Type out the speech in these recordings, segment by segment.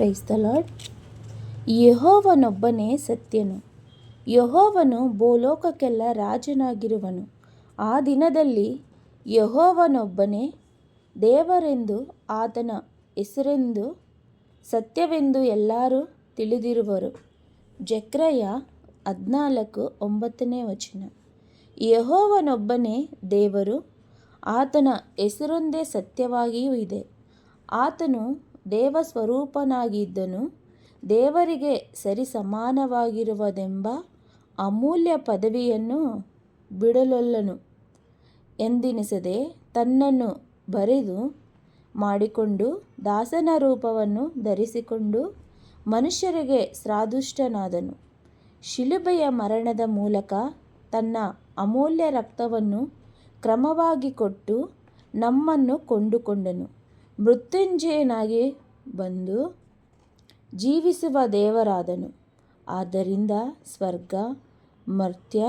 Praise the lord. ಯಹೋವನೊಬ್ಬನೇ ಸತ್ಯನು. ಯಹೋವನು ಭೂಲೋಕಕ್ಕೆಲ್ಲ ರಾಜನಾಗಿರುವನು. ಆ ದಿನದಲ್ಲಿ ಯಹೋವನೊಬ್ಬನೇ ದೇವರೆಂದು ಆತನ ಹೆಸರೆಂದು ಸತ್ಯವೆಂದು ಎಲ್ಲರೂ ತಿಳಿದಿರುವರು. ಜಕ್ರಯ ಹದಿನಾಲ್ಕು ಒಂಬತ್ತನೇ ವಚನ. ಯಹೋವನೊಬ್ಬನೇ ದೇವರು ಆತನ ಹೆಸರೊಂದೇ ಸತ್ಯವಾಗಿಯೂ ಇದೆ. ಆತನು ದೇವಸ್ವರೂಪನಾಗಿದ್ದನು. ದೇವರಿಗೆ ಸರಿಸಮಾನವಾಗಿರುವುದೆಂಬ ಅಮೂಲ್ಯ ಪದವಿಯನ್ನು ಬಿಡಲೊಲ್ಲನು. ಎಂದೆನಿಸದೆ ತನ್ನನ್ನು ಬರೆದು ಮಾಡಿಕೊಂಡು ದಾಸನ ರೂಪವನ್ನು ಧರಿಸಿಕೊಂಡು ಮನುಷ್ಯರಿಗೆ ಸ್ರಾದುಷ್ಟನಾದನು. ಶಿಲುಬೆಯ ಮರಣದ ಮೂಲಕ ತನ್ನ ಅಮೂಲ್ಯ ರಕ್ತವನ್ನು ಕ್ರಮವಾಗಿ ಕೊಟ್ಟು ನಮ್ಮನ್ನು ಕೊಂಡುಕೊಂಡನು. ಮೃತ್ಯುಂಜಯನಾಗಿ ಬಂದು ಜೀವಿಸುವ ದೇವರಾದನು. ಆದ್ದರಿಂದ ಸ್ವರ್ಗ, ಮರ್ತ್ಯ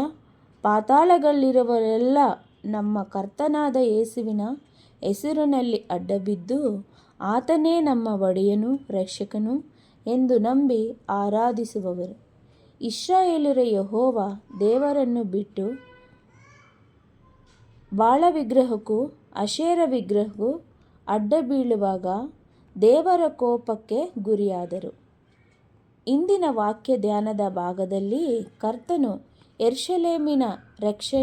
ಪಾತಾಳಗಳಲ್ಲಿರುವರೆಲ್ಲ ನಮ್ಮ ಕರ್ತನಾದ ಯೇಸುವಿನ ಹೆಸರಿನಲ್ಲಿ ಅಡ್ಡಬಿದ್ದು, ಆತನೇ ನಮ್ಮ ಒಡೆಯನು, ರಕ್ಷಕನು ಎಂದು ನಂಬಿ ಆರಾಧಿಸುವವರು. ಇಸ್ರಾಯೇಲರ ಯಹೋವ ದೇವರನ್ನು ಬಿಟ್ಟು ಬಾಳ ವಿಗ್ರಹಕ್ಕೂ ಅಶೇರ ವಿಗ್ರಹಕ್ಕೂ ಅಡ್ಡಬೀಳುವಾಗ ದೇವರ ಕೋಪಕ್ಕೆ ಗುರಿಯಾದರು. ಇಂದಿನ ವಾಕ್ಯ ಧ್ಯಾನದ ಭಾಗದಲ್ಲಿ ಕರ್ತನು ಯೆರ್ಷಲೇಮಿನ ರಕ್ಷ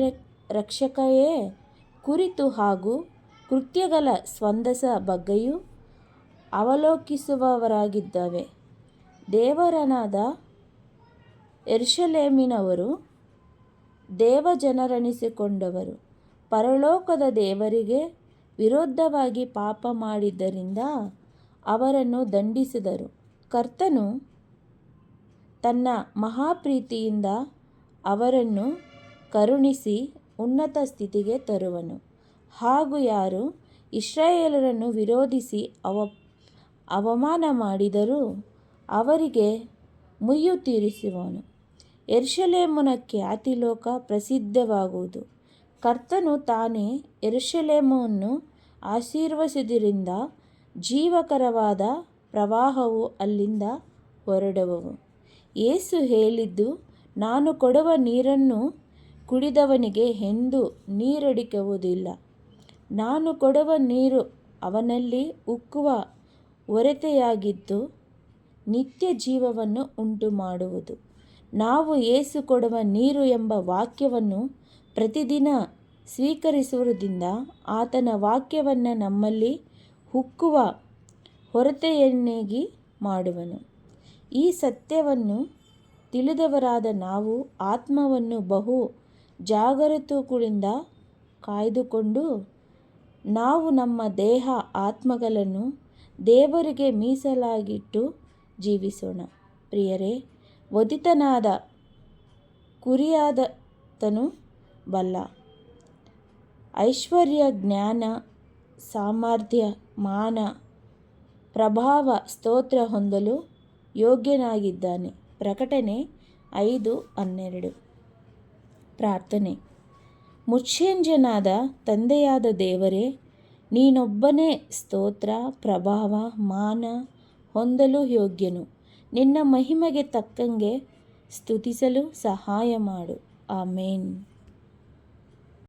ರಕ್ಷಕೆಯೇ ಕುರಿತು ಹಾಗೂ ಕೃತ್ಯಗಳ ಸ್ವಂದಸ ಬಗ್ಗೆಯೂ ಅವಲೋಕಿಸುವವರಾಗಿದ್ದಾವೆ. ದೇವರನಾದ ಯೆರೂಸಲೇಮಿನವರು ದೇವಜನರೆನಿಸಿಕೊಂಡವರು. ಪರಲೋಕದ ದೇವರಿಗೆ ವಿರೋಧವಾಗಿ ಪಾಪ ಮಾಡಿದ್ದರಿಂದ ಅವರನ್ನು ದಂಡಿಸಿದರು. ಕರ್ತನು ತನ್ನ ಮಹಾಪ್ರೀತಿಯಿಂದ ಅವರನ್ನು ಕರುಣಿಸಿ ಉನ್ನತ ಸ್ಥಿತಿಗೆ ತರುವನು. ಹಾಗೂ ಯಾರು ಇಸ್ರಾಯೇಲರನ್ನು ವಿರೋಧಿಸಿ ಅವಮಾನ ಮಾಡಿದರೂ ಅವರಿಗೆ ಮುಯ್ಯು ತೀರಿಸುವನು. ಎರ್ಷಲೇಮುನ ಖ್ಯಾತಿ ಲೋಕ ಪ್ರಸಿದ್ಧವಾಗುವುದು. ಕರ್ತನು ತಾನೇ ಯೆರೂಸಲೇಮನ್ನು ಆಶೀರ್ವದಿಸಿದ್ದರಿಂದ ಜೀವಕರವಾದ ಪ್ರವಾಹವು ಅಲ್ಲಿಂದ ಹೊರಡುವವು. ಯೇಸು ಹೇಳಿದ್ದು, ನಾನು ಕೊಡುವ ನೀರನ್ನು ಕುಡಿದವನಿಗೆ ಎಂದೂ ನೀರಡಿಕುವುದಿಲ್ಲ ನಾನು ಕೊಡುವ ನೀರು ಅವನಲ್ಲಿ ಉಕ್ಕುವ ಒರತೆಯಾಗಿದ್ದು ನಿತ್ಯ ಜೀವವನ್ನು ಉಂಟುಮಾಡುವುದು. ನಾವು ಯೇಸು ಕೊಡುವ ನೀರು ಎಂಬ ವಾಕ್ಯವನ್ನು ಪ್ರತಿದಿನ ಸ್ವೀಕರಿಸುವುದರಿಂದ ಆತನ ವಾಕ್ಯವನ್ನು ನಮ್ಮಲ್ಲಿ ಹುಕ್ಕುವ ಹೊರತೆಯನ್ನೇಗಿ ಮಾಡುವನು. ಈ ಸತ್ಯವನ್ನು ತಿಳಿದವರಾದ ನಾವು ಆತ್ಮವನ್ನು ಬಹು ಜಾಗರೂಕುಳಿಂದ ಕಾಯ್ದುಕೊಂಡು ನಾವು ನಮ್ಮ ದೇಹ ಆತ್ಮಗಳನ್ನು ದೇವರಿಗೆ ಮೀಸಲಾಗಿಟ್ಟು ಜೀವಿಸೋಣ. ಪ್ರಿಯರೇ ವದಿತನಾದ ಕುರಿಯಾದತನು ಬಲ ಐಶ್ವರ್ಯ, ಜ್ಞಾನ, ಸಾಮರ್ಥ್ಯ, ಮಾನ, ಪ್ರಭಾವ, ಸ್ತೋತ್ರ ಹೊಂದಲು ಯೋಗ್ಯನಾಗಿದ್ದಾನೆ. ಪ್ರಕಟಣೆ ಐದು ಹನ್ನೆರಡು. ಪ್ರಾರ್ಥನೆ. ಮುಚ್ಛೇಂಜನಾದ ತಂದೆಯಾದ ದೇವರೇ, ನೀನೊಬ್ಬನೇ ಸ್ತೋತ್ರ, ಪ್ರಭಾವ, ಮಾನ ಹೊಂದಲು ಯೋಗ್ಯನು. ನಿನ್ನ ಮಹಿಮೆಗೆ ತಕ್ಕಂಗೆ ಸ್ತುತಿಸಲು ಸಹಾಯ ಮಾಡು. ಆಮೇನ್.